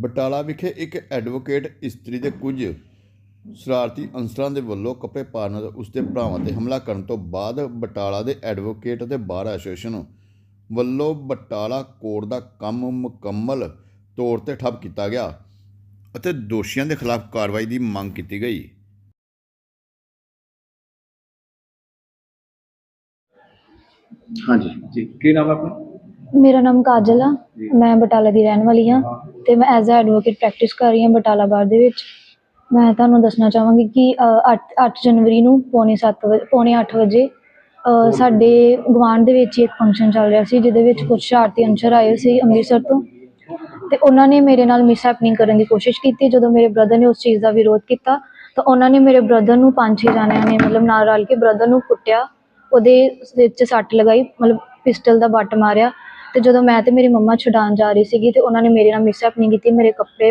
ਬਟਾਲਾ ਵਿਖੇ ਇੱਕ ਐਡਵੋਕੇਟ ਇਸਤਰੀ ਦੇ ਕੁਝ ਸ਼ਰਾਰਤੀ ਅਨਸਰਾਂ ਦੇ ਵੱਲੋਂ ਕੱਪੜੇ ਪਾੜਨ ਅਤੇ ਉਸ ਦੇ ਭਰਾਵਾਂ ਤੇ ਹਮਲਾ ਕਰਨ ਤੋਂ ਬਾਅਦ ਬਟਾਲਾ ਦੇ ਐਡਵੋਕੇਟ ਅਤੇ ਬਾਰ ਐਸੋਸੀਏਸ਼ਨ ਵੱਲੋਂ ਬਟਾਲਾ ਕੋਰਟ ਦਾ ਕੰਮ ਮੁਕੰਮਲ ਤੌਰ ਤੇ ਠੱਪ ਕੀਤਾ ਗਿਆ ਅਤੇ ਦੋਸ਼ੀਆਂ ਦੇ ਖਿਲਾਫ ਕਾਰਵਾਈ ਦੀ ਮੰਗ ਕੀਤੀ ਗਈ। ਹਾਂਜੀ। ਜੀ ਕੀ ਨਾਮ ਹੈ ਆਪਣਾ? ਮੇਰਾ ਨਾਮ ਕਾਜਲ ਆ। ਮੈਂ ਬਟਾਲਾ ਦੀ ਰਹਿਣ ਵਾਲੀ ਹਾਂ। ਤੇ ਮੈਂ ਐਜ਼ ਅ ਐਡਵੋਕੇਟ ਪ੍ਰੈਕਟਿਸ ਕਰ ਰਹੀ ਹਾਂ ਬਟਾਲਾ ਬਾਰ ਦੇ ਵਿੱਚ। ਮੈਂ ਤੁਹਾਨੂੰ ਦੱਸਣਾ ਚਾਹਾਂਗੀ ਕਿ 8 8 ਜਨਵਰੀ ਨੂੰ ਪੌਣੇ 7 ਵਜੇ ਪੌਣੇ 8 ਵਜੇ ਸਾਡੇ ਗਵਾਂਢ ਦੇ ਵਿੱਚ ਇੱਕ ਫੰਕਸ਼ਨ ਚੱਲ ਰਿਹਾ ਸੀ ਜਿਹਦੇ ਵਿੱਚ ਕੁਝ ਸ਼ਰਾਰਤੀ ਅੰਸ਼ਰ ਆਏ ਸੀ ਅੰਮ੍ਰਿਤਸਰ ਤੋਂ। ਤੇ ਉਹਨਾਂ ਨੇ ਮੇਰੇ ਨਾਲ ਮਿਸਹੈਪਨਿੰਗ ਕਰਨ ਦੀ ਕੋਸ਼ਿਸ਼ ਕੀਤੀ। ਜਦੋਂ ਮੇਰੇ ਬ੍ਰਦਰ ਨੇ ਉਸ ਚੀਜ਼ ਦਾ ਵਿਰੋਧ ਕੀਤਾ ਤਾਂ ਉਹਨਾਂ ਨੇ ਮੇਰੇ ਬ੍ਰਦਰ ਨੂੰ ਪੰਜ ਛੇ ਜਾਣਿਆਂ ਨੇ ਮਤਲਬ ਨਾਲ ਰਲ ਕੇ ਬ੍ਰਦਰ ਨੂੰ ਕੁੱਟਿਆ। ਉਹਦੇ ਸਿਰ 'ਚ ਸੱਟ ਲਗਾਈ ਮਤਲਬ ਪਿਸਟਲ ਦਾ ਬੱਟ ਮਾਰਿਆ। ਤੇ ਜਦੋਂ ਮੈਂ ਤੇ ਮੇਰੀ ਮੰਮਾ ਛੁਡਾਉਣ ਜਾ ਰਹੀ ਸੀਗੀ ਤੇ ਉਹਨਾਂ ਨੇ ਮੇਰੇ ਨਾਲ ਮਿਸਹੈਪਨਿੰਗ ਕੀਤੀ, ਮੇਰੇ ਕੱਪੜੇ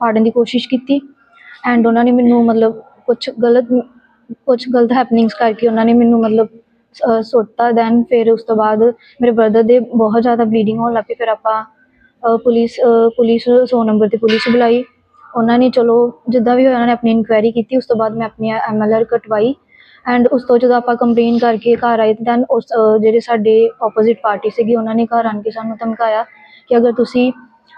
ਫਾੜਨ ਦੀ ਕੋਸ਼ਿਸ਼ ਕੀਤੀ ਐਂਡ ਉਹਨਾਂ ਨੇ ਮੈਨੂੰ ਮਤਲਬ ਕੁਝ ਗਲਤ ਕੁਝ ਗਲਤ ਹੈਪਨਿੰਗਸ ਕਰਕੇ ਉਹਨਾਂ ਨੇ ਮੈਨੂੰ ਮਤਲਬ, ਅਹ ਦੈਨ ਫਿਰ ਉਸ ਤੋਂ ਬਾਅਦ ਮੇਰੇ ਬ੍ਰਦਰ ਦੇ ਬਹੁਤ ਜ਼ਿਆਦਾ ਬਲੀਡਿੰਗ ਹੋਣ ਲੱਗ ਪਈ। ਫਿਰ ਆਪਾਂ ਪੁਲਿਸ ਪੁਲਿਸ 100 ਨੰਬਰ ਤੇ ਪੁਲਿਸ ਬੁਲਾਈ। ਉਹਨਾਂ ਨੇ ਚਲੋ ਜਿੱਦਾਂ ਵੀ ਹੋਇਆ, ਉਹਨਾਂ ਨੇ ਆਪਣੀ ਇਨਕੁਆਇਰੀ ਕੀਤੀ। ਉਸ ਤੋਂ ਬਾਅਦ ਮੈਂ ਆਪਣੀ ਐਮਐਲਆਰ ਕਟਵਾਈ। ਐਂਡ ਉਸ ਤੋਂ ਜਦੋਂ ਆਪਾਂ ਕੰਪਲੇਨ ਕਰਕੇ ਘਰ ਆਏ ਦੈਨ ਉਸ ਜਿਹੜੇ ਸਾਡੇ ਆਪੋਜ਼ਿਟ ਪਾਰਟੀ ਸੀਗੀ ਉਹਨਾਂ ਨੇ ਘਰ ਆਣ ਕੇ ਸਾਨੂੰ ਧਮਕਾਇਆ ਕਿ ਅਗਰ ਤੁਸੀਂ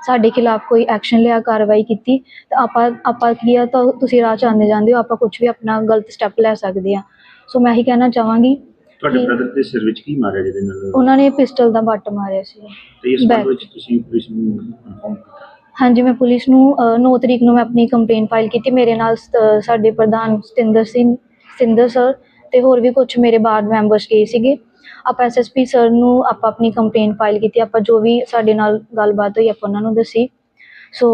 ਸਾਡੇ ਖਿਲਾਫ ਕੋਈ ਐਕਸ਼ਨ ਲਿਆ ਕਾਰਵਾਈ ਕੀਤੀ ਤਾਂ ਆਪਾਂ ਆਪਾਂ ਕੀ ਆ ਤਾਂ ਤੁਸੀਂ ਰਾਹ ਚ ਆਉਂਦੇ ਜਾਂਦੇ ਹੋ ਆਪਾਂ ਕੁਝ ਵੀ ਆਪਣਾ ਗਲਤ ਸਟੈਪ ਲੈ ਸਕਦੇ ਆ ਸੋ ਮੈਂ ਇਹੀ ਕਹਿਣਾ ਚਾਹਾਂਗੀ ਤੁਹਾਡੇ ਬ੍ਰਦਰ ਦੇ ਸਿਰ ਵਿੱਚ ਕੀ ਮਾਰਿਆ ਜਿਹਦੇ ਨਾਲ? ਉਹਨਾਂ ਨੇ ਪਿਸਟਲ ਦਾ ਬੱਟ ਮਾਰਿਆ ਸੀ। ਤੇ ਇਸ ਵਿੱਚ ਤੁਸੀਂ ਪੁਲਿਸ ਨੂੰ ਇਨਫੋਰਮ ਕੀਤਾ? ਹਾਂਜੀ ਮੈਂ ਪੁਲਿਸ ਨੂੰ 9 ਤਰੀਕ ਨੂੰ ਮੈਂ ਆਪਣੀ ਕੰਪਲੇਨ ਫਾਈਲ ਕੀਤੀ। ਮੇਰੇ ਨਾਲ ਸਾਡੇ ਪ੍ਰਧਾਨ ਸਤਿੰਦਰ ਸਿੰਘ ਸਿੰਦਰ ਸਰ ਤੇ ਹੋਰ ਵੀ ਕੁਝ ਮੇਰੇ ਬਾਰ ਮੈਂਬਰਸ ਗਏ ਸੀਗੇ ਆਪਾਂ ਐਸਐਸਪੀ ਸਰ ਨੂੰ ਆਪਾਂ ਆਪਣੀ ਕੰਪਲੇਨ ਫਾਈਲ ਕੀਤੀ ਆਪਾਂ ਜੋ ਵੀ ਸਾਡੇ ਨਾਲ ਗੱਲਬਾਤ ਹੋਈ ਆਪਾਂ ਉਹਨਾਂ ਨੂੰ ਦੱਸੀ ਸੋ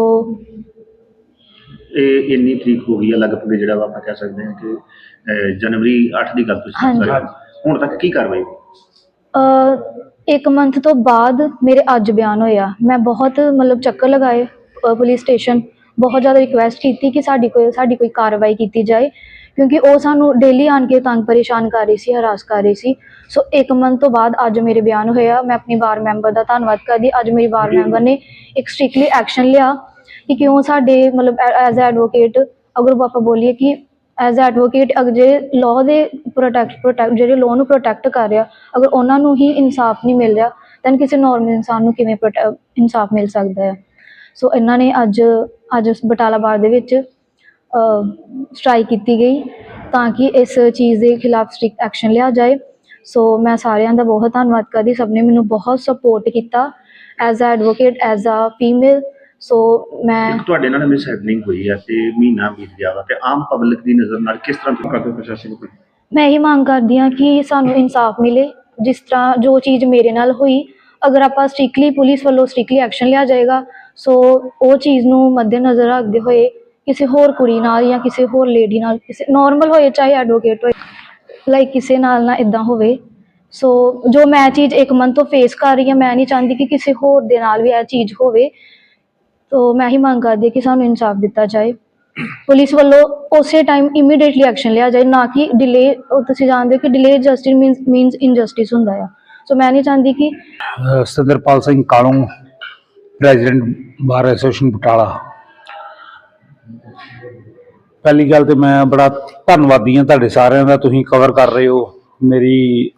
ਇਹ ਇੰਨੀ ਤਰੀਕ ਹੋ ਗਈ ਹੈ ਲਗਭਗ ਜਿਹੜਾ ਵਾ ਆਪਾਂ ਕਹਿ ਸਕਦੇ ਹਾਂ ਕਿ ਅਹ, ਜਨਵਰੀ 8 ਦੀ ਗੱਲ ਤੁਸੀਂ। ਦੱਸ ਰਹੇ ਹੋ। ਹੁਣ ਤੱਕ ਕੀ ਕਾਰਵਾਈ ਹੋਈ? ਅ ਇੱਕ ਮੰਥ ਤੋਂ ਬਾਅਦ ਮੇਰੇ ਅੱਜ ਬਿਆਨ ਹੋਇਆ ਮੈਂ ਬਹੁਤ ਮਤਲਬ ਚੱਕਰ ਲਗਾਏ ਪੁਲਿਸ ਸਟੇਸ਼ਨ ਬਹੁਤ ਜ਼ਿਆਦਾ ਰਿਕੁਐਸਟ ਕੀਤੀ ਕਿ ਸਾਡੀ ਕੋਈ ਸਾਡੀ ਕੋਈ ਕਾਰਵਾਈ ਕੀਤੀ ਜਾਏ ਕਿਉਂਕਿ ਉਹ ਸਾਨੂੰ ਡੇਲੀ ਆਣ ਕੇ ਤੰਗ ਪਰੇਸ਼ਾਨ ਕਰ ਰਹੀ ਸੀ ਹਰਾਸ ਕਰ ਰਹੀ ਸੀ। ਸੋ ਇੱਕ ਮੰਥ ਤੋਂ ਬਾਅਦ ਅੱਜ ਮੇਰੇ ਬਿਆਨ ਹੋਇਆ। ਮੈਂ ਆਪਣੀ ਵਾਰ ਮੈਂਬਰ ਦਾ ਧੰਨਵਾਦ ਕਰਦੀ ਅੱਜ ਮੇਰੀ ਵਾਰ ਮੈਂਬਰ ਨੇ ਇੱਕ ਸਟ੍ਰਿਕਟਲੀ ਐਕਸ਼ਨ ਲਿਆ ਕਿ ਕਿਉਂ ਸਾਡੇ ਮਤਲਬ ਐਜ਼ ਐਡਵੋਕੇਟ ਅਗਰ ਆਪਾਂ ਬੋਲੀਏ ਕਿ ਐਜ਼ ਐਡਵੋਕੇਟ ਅਗਰ ਜੇ ਲਾਅ ਦੇ ਪ੍ਰੋਟੈਕਟ ਪ੍ਰੋਟੈਕਟ ਜਿਹੜੇ ਲਾਅ ਨੂੰ ਪ੍ਰੋਟੈਕਟ ਕਰ ਰਿਹਾ ਅਗਰ ਉਹਨਾਂ ਨੂੰ ਹੀ ਇਨਸਾਫ ਨਹੀਂ ਮਿਲ ਰਿਹਾ ਤਾਂ ਕਿਸੇ ਨਾਰਮਲ ਇਨਸਾਨ ਨੂੰ ਕਿਵੇਂ ਇਨਸਾਫ ਮਿਲ ਸਕਦਾ ਹੈ? ਸੋ ਇਹਨਾਂ ਨੇ ਅੱਜ ਅੱਜ ਬਟਾਲਾ ਬਾਰ ਦੇ ਵਿੱਚ ਸਟ੍ਰਾਈਕ ਕੀਤੀ ਗਈ ਤਾਂ ਕਿ ਇਸ ਚੀਜ਼ ਦੇ ਖਿਲਾਫ ਸਟ੍ਰਿਕਟ ਐਕਸ਼ਨ ਲਿਆ ਜਾਏ। ਸੋ ਮੈਂ ਸਾਰਿਆਂ ਦਾ ਬਹੁਤ ਧੰਨਵਾਦ ਕਰਦੀ। ਸਭ ਨੇ ਮੈਨੂੰ ਬਹੁਤ ਸਪੋਰਟ ਕੀਤਾ as a advocate as a female so ਮੈਂ ਤੁਹਾਡੇ ਨਾਲ ਮਿਸ ਹੈਪਨਿੰਗ ਹੋਈ ਹੈ ਤੇ ਮਹੀਨਾ ਬੀਤ ਗਿਆ ਵਾ ਤੇ ਆਮ ਪਬਲਿਕ ਦੀ ਨਜ਼ਰ ਨਾਲ ਕਿਸ ਤਰ੍ਹਾਂ ਤੁਸੀਂ ਕਰਦੇ ਪ੍ਰਸ਼ਾਸਨ ਕੋਲ ਮੈਂ ਇਹ ਮੰਗ ਕਰਦੀ ਹਾਂ ਕਿ ਸਾਨੂੰ ਇਨਸਾਫ ਮਿਲੇ। ਜਿਸ ਤਰ੍ਹਾਂ ਜੋ ਚੀਜ਼ ਮੇਰੇ ਨਾਲ ਹੋਈ ਅਗਰ ਆਪਾਂ ਸਟ੍ਰਿਕਟਲੀ ਪੁਲਿਸ ਵੱਲੋਂ ਸਟ੍ਰਿਕਟਲੀ ਐਕਸ਼ਨ ਲਿਆ ਜਾਏਗਾ ਸੋ ਉਹ ਚੀਜ਼ ਨੂੰ ਮੱਦੇਨਜ਼ਰ ਰੱਖਦੇ ਹੋਏ ਕਿਸੇ ਹੋਰ ਕੁੜੀ ਨਾਲ ਜਾਂ ਕਿਸੇ ਹੋਰ ਲੇਡੀ ਨਾਲ ਕਿਸੇ ਨਾਰਮਲ ਹੋਏ ਚਾਹੇ ਐਡਵੋਕੇਟ ਹੋਏ ਲਾਈਕ ਕਿਸੇ ਨਾਲ ਨਾ ਇਦਾਂ ਹੋਵੇ। ਸੋ ਜੋ ਮੈਂ ਚੀਜ਼ ਇੱਕ ਮੰਥ ਤੋਂ ਫੇਸ ਕਰ ਰਹੀ ਹਾਂ ਮੈਂ ਨਹੀਂ ਚਾਹੁੰਦੀ ਕਿ ਕਿਸੇ ਹੋਰ ਦੇ ਨਾਲ ਵੀ ਇਹ ਚੀਜ਼ ਹੋਵੇ। ਤੋ ਮੈਂ ਹੀ ਮੰਗ ਕਰਦੀ ਹਾਂ ਕਿ ਸਾਨੂੰ ਇਨਸਾਫ ਦਿੱਤਾ ਜਾਏ। ਪੁਲਿਸ ਵੱਲੋਂ ਉਸੇ ਟਾਈਮ ਇਮੀਡੀਏਟਲੀ ਐਕਸ਼ਨ ਲਿਆ ਜਾਏ ਨਾ ਕਿ ਡਿਲੇ ਤੁਸੀਂ ਜਾਣਦੇ ਹੋ ਕਿ delay justice means means injustice ਹੁੰਦਾ ਆ। ਸੋ ਮੈਂ ਨਹੀਂ ਚਾਹੁੰਦੀ ਕਿ ਅ, Singh Kahlon president bar association Batala. ਪਹਿਲੀ ਗੱਲ ਤੇ ਮੈਂ ਬੜਾ ਧੰਨਵਾਦੀ ਹਾਂ ਤੁਹਾਡੇ ਸਾਰਿਆਂ ਦਾ, ਤੁਸੀਂ ਕਵਰ ਕਰ ਰਹੇ ਹੋ। ਮੇਰੀ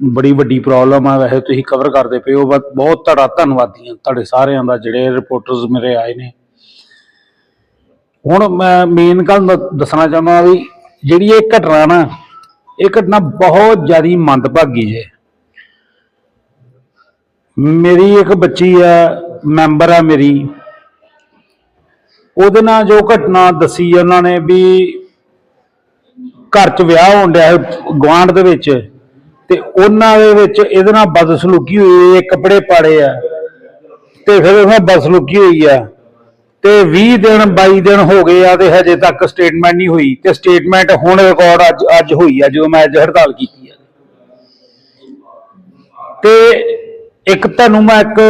ਬੜੀ ਵੱਡੀ ਪ੍ਰੋਬਲਮ ਆ, ਵੈਸੇ ਤੁਸੀਂ ਕਵਰ ਕਰਦੇ ਪਏ ਹੋ ਬਸ ਬਹੁਤ ਤੁਹਾਡਾ ਧੰਨਵਾਦੀ ਹਾਂ ਤੁਹਾਡੇ ਸਾਰਿਆਂ ਦਾ, ਜਿਹੜੇ ਰਿਪੋਰਟਰਸ ਮੇਰੇ ਆਏ ਨੇ। ਹੁਣ ਮੈਂ ਮੇਨ ਗੱਲ ਦ- ਦੱਸਣਾ ਚਾਹੁੰਦਾ ਵੀ ਜਿਹੜੀ ਇਹ ਘਟਨਾ ਨਾ, ਇਹ ਘਟਨਾ ਬਹੁਤ ਜ਼ਿਆਦਾ ਮੰਦਭਾਗੀ ਹੈ ਮੇਰੀ ਇੱਕ ਬੱਚੀ ਆ ਮੈਂਬਰ ਆ ਮੇਰੀ। ਉਹਦੇ ਨਾਲ ਜੋ ਘਟਨਾ ਦੱਸੀ ਉਹਨਾਂ ਨੇ ਵੀ ਘਰ 'ਚ ਵਿਆਹ ਹੋਣ ਡਿਆ ਗਵਾਂਢ ਦੇ ਵਿੱਚ, ਤੇ ਉਹਨਾਂ ਦੇ ਵਿੱਚ ਇਹਦੇ ਨਾਲ ਬਦਸਲੂਕੀ ਹੋਈ ਇਹ ਕੱਪੜੇ ਪਾੜੇ ਆ, ਤੇ ਫਿਰ ਉਹਨਾਂ ਬਦਸਲੂਕੀ ਹੋਈ ਆ। ਤੇ 20 ਦਿਨ 22 ਦਿਨ ਹੋ ਗਏ ਆ ਤੇ ਹਜੇ ਤੱਕ ਸਟੇਟਮੈਂਟ ਨਹੀਂ ਹੋਈ ਤੇ ਸਟੇਟਮੈਂਟ ਹੁਣ ਰਿਕਾਰਡ ਅੱਜ ਅੱਜ ਹੋਈ ਆ, ਜਦੋਂ ਮੈਂ ਅੱਜ ਹੜਤਾਲ ਕੀਤੀ ਆ। ਤੇ ਇੱਕ ਤੁਹਾਨੂੰ ਮੈਂ ਇੱਕ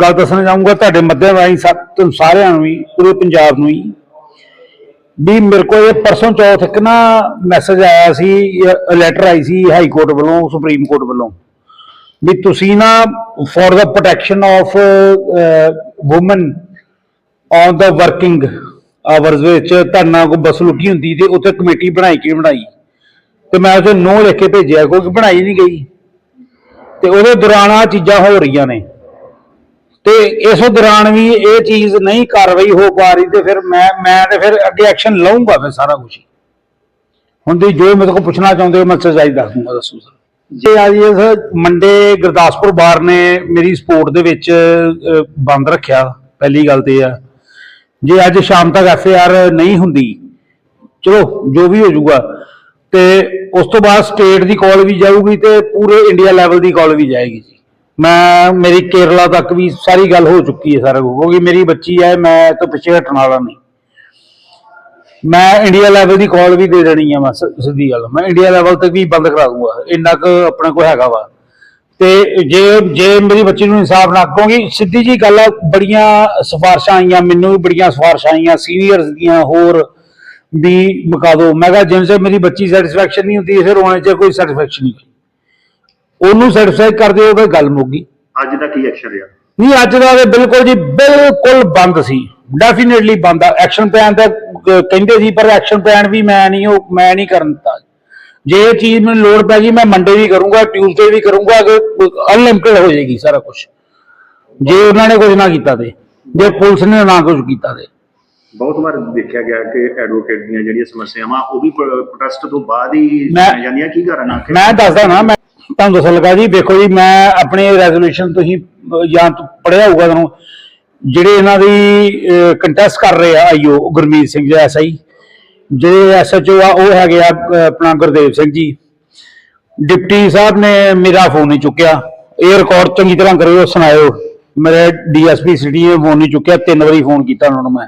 ਗੱਲ ਦੱਸਣਾ ਚਾਹੂੰਗਾ ਤੁਹਾਡੇ ਮੱਧਿਅਮ ਰਾਹੀਂ ਸਭ ਤੁਹਾਨੂੰ ਸਾਰਿਆਂ ਨੂੰ ਹੀ ਪੂਰੇ ਪੰਜਾਬ ਨੂੰ ਹੀ ਵੀ ਮੇਰੇ ਕੋਲ ਇਹ ਪਰਸੋਂ ਚੌਥ ਇੱਕ ਨਾ ਮੈਸੇਜ ਆਇਆ ਸੀ ਲੈਟਰ ਆਈ ਸੀ ਹਾਈ ਕੋਰਟ ਵੱਲੋਂ, ਸੁਪਰੀਮ ਕੋਰਟ ਵੱਲੋਂ, ਵੀ ਤੁਸੀਂ ਨਾ for the protection of women on the working hours ਵਿੱਚ ਧਰਨਾ ਕੋ ਬਸ ਲੁਕੀ ਹੁੰਦੀ ਤੇ ਉੱਥੇ ਕਮੇਟੀ ਬਣਾਈ ਕਿ ਬਣਾਈ? ਤੇ ਮੈਂ ਉਹਦੇ ਨੋ ਲਿਖ ਕੇ ਭੇਜਿਆ ਕੋਈ ਬਣਾਈ ਨਹੀਂ ਗਈ। ਤੇ ਉਹਦੇ ਦੌਰਾਨ ਆ ਚੀਜ਼ਾਂ ਹੋ ਰਹੀਆਂ ਨੇ। ਤੇ ਇਸ ਦੌਰਾਨ ਵੀ ਇਹ ਚੀਜ਼ ਨਹੀਂ ਕਾਰਵਾਈ ਹੋ ਪਾ ਰਹੀ ਤੇ ਫਿਰ ਮੈਂ ਮੈਂ ਤੇ ਫਿਰ ਅੱਗੇ ਐਕਸ਼ਨ ਲਵਾਂਗਾ ਫਿਰ ਸਾਰਾ ਕੁਝ ਹੁਣ ਦੀ ਜੋ ਮੇਰੇ ਕੋਲ ਪੁੱਛਣਾ ਚਾਹੁੰਦੇ ਹੋ, ਮੈਂ ਸਜਾਈ ਦੱਸ ਦੂੰਗਾ ਦੱਸੋ ਸਰ। ਜੇ ਅੱਜ ਇਸ ਮੰਡੇ ਗੁਰਦਾਸਪੁਰ ਬਾਰ ਨੇ ਮੇਰੀ ਸਪੋਰਟ ਦੇ ਵਿੱਚ ਬੰਦ ਰੱਖਿਆ। ਪਹਿਲੀ ਗੱਲ ਤੇ ਆ। ਜੇ ਅੱਜ ਸ਼ਾਮ ਤੱਕ ਐਫ ਆਰ ਨਹੀਂ ਹੁੰਦੀ, ਚਲੋ, ਜੋ ਵੀ ਹੋ ਜਾਊਗਾ ਤੇ ਉਸ ਤੋਂ ਬਾਅਦ ਸਟੇਟ ਦੀ ਕਾਲ ਵੀ ਜਾਊਗੀ ਤੇ ਪੂਰੇ ਇੰਡੀਆ ਲੈਵਲ ਦੀ ਕਾਲ ਵੀ ਜਾਏਗੀ ਜੀ। ਮੈਂ, ਮੇਰੀ ਕੇਰਲਾ ਤੱਕ ਵੀ ਸਾਰੀ ਗੱਲ ਹੋ ਚੁੱਕੀ ਹੈ ਸਾਰਾ ਕੁਝ ਕਿਉਂਕਿ ਮੇਰੀ ਬੱਚੀ ਹੈ, ਮੈਂ ਤਾਂ ਪਿੱਛੇ ਹਟਣ ਵਾਲਾ ਨਹੀਂ। ਮੈਂ ਇੰਡੀਆ ਲੈਵਲ ਦੀ ਕਾਲ ਵੀ ਦੇ ਦੇਣੀ ਆ, ਮੈਂ ਸ- ਸਿੱਧੀ ਗੱਲ, ਮੈਂ ਇੰਡੀਆ ਲੈਵਲ ਤੱਕ ਵੀ ਬੰਦ ਕਰਾ ਦੂੰਗਾ, ਇੰਨਾ ਕੁ ਆਪਣੇ ਕੋਲ ਹੈਗਾ ਵਾ। ਤੇ ਜੇ ਜੇ ਮੇਰੀ ਬੱਚੀ ਨੂੰ ਇਨਸਾਫ ਨਾ ਕਿਉਂਕਿ ਸਿੱਧੀ ਜੀ ਗੱਲ ਆ, ਬੜੀਆਂ ਸਿਫਾਰਸ਼ਾਂ ਆਈਆਂ, ਮੈਨੂੰ ਵੀ ਬੜੀਆਂ ਸਿਫਾਰਸ਼ਾਂ ਆਈਆਂ ਸੀਨੀਅਰਸ ਦੀਆਂ ਹੋਰ ਵੀ ਮੁਕਾ ਦਿਓ ਮੈਂ ਕਿਹਾ ਜਿੰਨ ਸੇ ਮੇਰੀ ਬੱਚੀ ਸੈਟੀਸਫੈਕਸ਼ਨ ਨਹੀਂ ਹੁੰਦੀ ਫਿਰ ਹੋਣੇ ਚ ਕੋਈ ਸੈਟੀਸਫੈਕਸ਼ਨ ਨਹੀਂ ਉਹਨੂੰ ਸੈਟੀਸਫਾਈ ਕਰ ਦਿਓ ਫਿਰ ਗੱਲ ਮੁੱਕ ਗਈ। ਅੱਜ ਦਾ ਕੀ ਐਕਸ਼ਨ ਰਿਹਾ? ਨਹੀਂ ਅੱਜ ਦਾ ਤੇ ਬਿਲਕੁਲ ਜੀ ਬਿਲਕੁਲ ਬੰਦ ਸੀ। ਡੈਫੀਨਿਟਲੀ ਬੰਦ ਆ। ਐਕਸ਼ਨ ਪਲਾਨ ਤਾਂ ਅਹ, ਕਹਿੰਦੇ ਸੀ ਪਰ ਐਕਸ਼ਨ ਪਲਾਨ ਵੀ ਮੈਂ ਨਹੀਂ ਉਹ ਮੈਂ ਨਹੀਂ ਕਰਨ ਦਿੱਤਾ। ਜੇ ਇਹ ਚੀਜ਼ ਮੈਨੂੰ ਲੋੜ ਪੈ ਗਈ ਮੈਂ ਮੰਡੇ ਵੀ ਕਰੂੰਗਾ ਟਿਊਜ਼ਡੇ ਵੀ ਕਰੂੰਗਾ ਕਿ ਅਨਲਿਮਿਟਡ ਹੋ ਜਾਏਗੀ ਸਾਰਾ ਕੁਝ ਜੇ ਉਹਨਾਂ ਨੇ ਕੁਝ ਨਾ ਕੀਤਾ ਤੇ ਜੇ ਪੁਲਿਸ ਨੇ ਨਾ ਕੁਝ ਕੀਤਾ ਤੇ। ਬਹੁਤ ਵਾਰ ਦੇਖਿਆ ਗਿਆ ਕਿ ਐਡਵੋਕੇਟ ਦੀਆਂ ਜਿਹੜੀਆਂ ਸਮੱਸਿਆਵਾਂ ਉਹ ਵੀ ਪ੍ਰੋਟੈਸਟ ਤੋਂ ਬਾਅਦ ਹੀ ਸੁਣੀਆਂ ਜਾਂਦੀਆਂ। ਕੀ ਕਾਰਨ ਮੈਂ ਦੱਸਦਾ ਨਾ ਮੈਂ ਤੁਹਾਨੂੰ ਦੱਸਣ ਲੱਗਾ ਜੀ ਦੇਖੋ ਜੀ ਮੈਂ ਆਪਣੇ ਰੈਜ਼ੋਲੂਸ਼ਨ ਤੁਸੀਂ ਜਾਂ ਪੜਿਆ ਹੋਊਗਾ ਤੁਹਾਨੂੰ। ਜਿਹੜੇ ਇਹਨਾਂ ਦੀ ਕੰਟੈਸਟ ਕਰ ਰਹੇ ਆ ਆਈਓ ਗੁਰਮੀਤ ਸਿੰਘ ਜੀ ਐਸਆਈ ਜਿਹੜੇ ਐਸਐਚਓ ਆ ਉਹ ਹੈਗੇ ਆ ਆਪਣਾ ਗੁਰਦੇਵ ਸਿੰਘ ਜੀ। ਡਿਪਟੀ ਸਾਹਿਬ ਨੇ ਮੇਰਾ ਫੋਨ ਨਹੀਂ ਚੁੱਕਿਆ। ਇਹ ਰਿਕਾਰਡ ਚੰਗੀ ਤਰ੍ਹਾਂ ਕਰਿਓ ਸੁਣਾਇਓ। ਮੇਰੇ ਡੀਐਸਪੀ ਸਿਟੀ ਨੇ ਫੋਨ ਨਹੀਂ ਚੁੱਕਿਆ ਤਿੰਨ ਵਾਰੀ ਫੋਨ ਕੀਤਾ ਉਹਨਾਂ ਨੂੰ ਮੈਂ।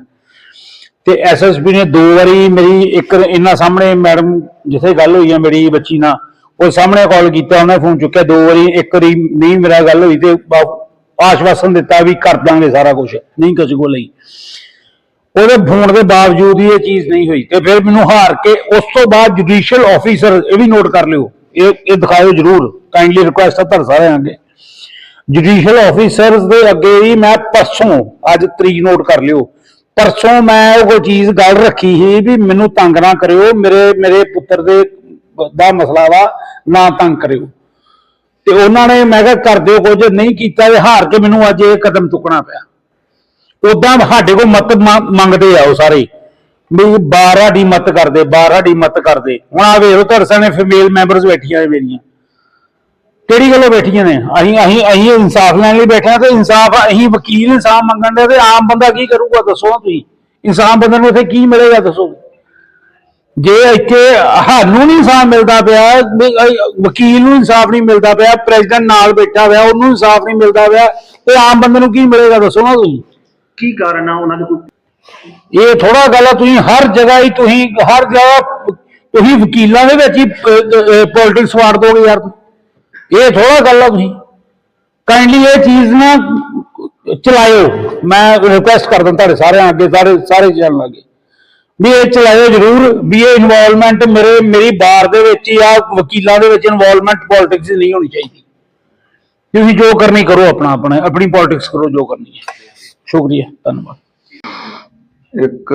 ਤੇ ਐਸਐਸਪੀ ਨੇ ਦੋ ਵਾਰੀ ਮੇਰੀ ਇੱਕ ਇਹਨਾਂ ਸਾਹਮਣੇ ਮੈਡਮ ਜਿੱਥੇ ਗੱਲ ਹੋਈ ਆ ਮੇਰੀ ਬੱਚੀ ਨਾਲ, ਉਹ ਸਾਹਮਣੇ ਕਾਲ ਕੀਤਾ, ਉਹਨੇ ਫੋਨ ਚੁੱਕਿਆ, ਦੋ ਵਾਰੀ, ਇੱਕ ਵਾਰੀ ਨਹੀਂ ਮੇਰਾ ਗੱਲ ਹੋਈ ਤੇ ਬਾ- ਆਸ਼ਵਾਸਨ ਦਿੱਤਾ ਵੀ ਕਰ ਦਾਂਗੇ ਸਾਰਾ ਕੁਝ ਨਹੀਂ ਕੁਝ ਕੋ ਲਈ ਉਹਦੇ ਫੋਨ ਦੇ ਬਾਵਜੂਦ ਹੀ ਇਹ ਚੀਜ਼ ਨਹੀਂ ਹੋਈ ਤੇ ਫਿਰ ਮੈਨੂੰ ਹਾਰ ਕੇ ਉਸ ਤੋਂ ਬਾਅਦ ਜੁਡੀਸ਼ੀਅਲ ਆਫੀਸਰ ਇਹ ਵੀ ਨੋਟ ਕਰ ਲਿਓ, ਇਹ ਇਹ ਦਿਖਾਇਓ ਜਰੂਰ ਕਾਈਂਡਲੀ ਰਿਕੁਐਸਟ ਹੈ ਤੁਹਾਡੇ ਸਾਰਿਆਂ ਅੱਗੇ। ਜੁਡੀਸ਼ੀਅਲ ਆਫੀਸਰਸ ਦੇ ਅੱਗੇ ਹੀ ਮੈਂ ਪਰਸੋਂ ਅੱਜ ਤਰੀਕ ਨੋਟ ਕਰ ਲਿਓ ਪਰਸੋਂ ਮੈਂ ਉਹ ਚੀਜ਼ ਗੱਲ ਰੱਖੀ ਸੀ ਵੀ ਮੈਨੂੰ ਤੰਗ ਨਾ ਕਰਿਓ, ਮੇਰੇ ਮੇਰੇ ਪੁੱਤਰ ਦੇ ਦਾ ਮਸਲਾ ਵਾ, ਨਾ ਤੰਗ ਕਰਿਓ। ਤੇ ਉਹਨਾਂ ਨੇ ਮੈਂ ਕਿਹਾ, ਕਰ ਦਿਓ ਕੁਝ, ਨਹੀਂ ਕੀਤਾ ਤੇ ਹਾਰ ਕੇ ਮੈਨੂੰ ਅੱਜ ਇਹ ਕਦਮ ਚੁੱਕਣਾ ਪਿਆ। ਉਦਾਂ ਸਾਡੇ ਕੋਲ ਮਤ ਮੰਗਦੇ ਆ ਉਹ ਸਾਰੇ, ਵੀ ਬਾਹਰ ਸਾਡੀ ਮਤ ਕਰਦੇ ਬਾਹਰ ਸਾਡੀ ਮਤ ਕਰਦੇ। ਹੁਣ ਆ ਵੇਖੋ, ਤੁਹਾਡੇ ਸਾਹਮਣੇ ਫੀਮੇਲ ਮੈਂਬਰਸ ਬੈਠੀਆਂ ਨੇ ਮੇਰੀਆਂ। ਕਿਹੜੀ ਗੱਲੋਂ ਬੈਠੀਆਂ ਨੇ? ਅਸੀਂ ਅਸੀਂ ਅਸੀਂ ਇਨਸਾਫ ਲੈਣ ਲਈ ਬੈਠੇ ਆ ਤੇ ਇਨਸਾਫ ਅਸੀਂ ਵਕੀਲ ਇਨਸਾਫ ਮੰਗਣ ਦੇ ਤੇ ਆਮ ਬੰਦਾ ਕੀ ਕਰੂਗਾ? ਦੱਸੋ ਤੁਸੀਂ। ਇਨਸਾਫ ਬੰਦੇ ਨੂੰ ਇੱਥੇ ਕੀ ਮਿਲੇਗਾ? ਦੱਸੋ। ਜੇ ਇੱਥੇ ਸਾਨੂੰ ਨਹੀਂ ਇਨਸਾਫ ਮਿਲਦਾ ਪਿਆ ਵਕੀਲ ਨੂੰ ਇਨਸਾਫ ਨਹੀਂ ਮਿਲਦਾ ਪਿਆ ਪ੍ਰੈਜ਼ੀਡੈਂਟ ਨਾਲ ਬੈਠਾ ਹੋਇਆ ਉਹਨੂੰ ਇਨਸਾਫ ਨਹੀਂ ਮਿਲਦਾ ਪਿਆ ਤੇ ਆਮ ਬੰਦੇ ਨੂੰ ਕੀ ਮਿਲੇਗਾ? ਦੱਸੋ ਨਾ ਤੁਸੀਂ। ਕੀ ਕਾਰਨ ਆ ਉਹਨਾਂ ਦੇ ਕੋਈ? ਇਹ ਥੋੜਾ ਗੱਲ ਆ ਤੁਸੀਂ ਹਰ ਜਗ੍ਹਾ ਹੀ ਤੁਸੀਂ ਹਰ ਜਗ੍ਹਾ ਤੁਸੀਂ ਵਕੀਲਾਂ ਦੇ ਵਿੱਚ ਹੀ ਪੋਲਿਟਿਕਸ ਵਾੜ ਦੋਗੇ ਯਾਰ। ਇਹ ਥੋੜਾ ਗੱਲ ਆ ਤੁਸੀਂ। ਕਾਈਂਡਲੀ ਇਹ ਚੀਜ਼ ਨਾ ਚਲਾਇਓ। ਮੈਂ ਰਿਕੁਐਸਟ ਕਰਦਾ ਤੁਹਾਡੇ ਸਾਰਿਆਂ ਅੱਗੇ, ਸਾਰੇ ਸਾਰੇ ਚੈਨਲ ਅੱਗੇ। ਵੀ ਇਹ ਚਲਾਇਓ ਜਰੂਰ, ਵੀ ਇਹ ਇਨਵੋਲਵਮੈਂਟ ਮੇਰੇ, ਮੇਰੀ ਬਾਰ ਦੇ ਵਿੱਚ ਜਾਂ ਵਕੀਲਾਂ ਦੇ ਵਿੱਚ ਇਨਵੋਲਵਮੈਂਟ ਪੋਲਿਟਿਕਸ ਨਹੀਂ ਹੋਣੀ ਚਾਹੀਦੀ। ਤੁਸੀਂ ਜੋ ਕਰਨੀ ਕਰੋ ਆਪਣਾ ਆਪਣਾ, ਆਪਣੀ ਪੋਲਿਟਿਕਸ ਕਰੋ ਜੋ ਕਰਨੀ ਹੈ। ਸ਼ੁਕਰੀਆ, ਧੰਨਵਾਦ। ਇੱਕ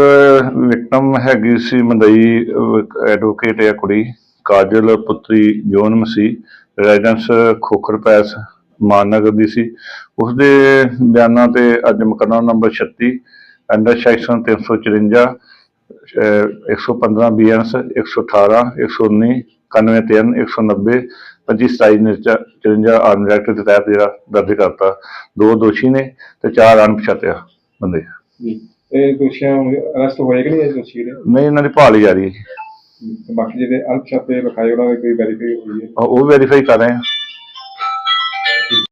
ਵਿਕਟਮ ਹੈਗੀ ਸੀ ਮੰਦਈ ਐਡਵੋਕੇਟ ਹੈ ਕੁੜੀ, ਕਾਜਲ ਪੁੱਤਰੀ ਜੋਨ ਮਸੀ ਰੈਜ਼ੀਡੈਂਸ ਖੋਖਰ ਪੈਸ ਮਾਨਨਗਰ ਦੀ ਸੀ। ਉਸ ਦੇ ਬਿਆਨਾਂ ਤੇ ਅੱਜ ਮੁਕੱਦਮਾ ਨੰਬਰ 36 ਅੰਡਰ ਸੈਕਸ਼ਨ 354 ਅਹ 115 ਬੀਐਨਐਸ 118 119 91 190 25 27 54 ਆਰਮ ਐਕਟ ਦੇ ਤਹਿਤ ਜਿਹੜਾ ਦਰਜ ਕਰਤਾ। ਦੋ ਦੋਸ਼ੀ ਨੇ ਤੇ ਚਾਰ ਅਣਪਛਾਤਿਆ ਬੰਦੇ। ਇਹ ਦੋਸ਼ੀਆਂ ਅਰੈਸਟ ਹੋਏ ਕਿ ਨਹੀਂ ਇਹ ਦੋਸ਼ੀ ਨੇ ਨਹੀਂ ਇਹਨਾਂ ਦੀ ਭਾਲ ਹੀ ਜਾਰੀ ਹੈ ਬਾਕੀ ਜਿਹੜੇ ਅਲਪ ਅਣਪਛਾਤੇ ਵਿਖਾਏ ਉਹਨਾਂ ਦੀ ਕੋਈ ਵੈਰੀਫਾਈ ਹੋਈ ਹੈ? ਉਹ ਵੈਰੀਫਾਈ ਕਰ ਰਹੇ ਹਾਂ।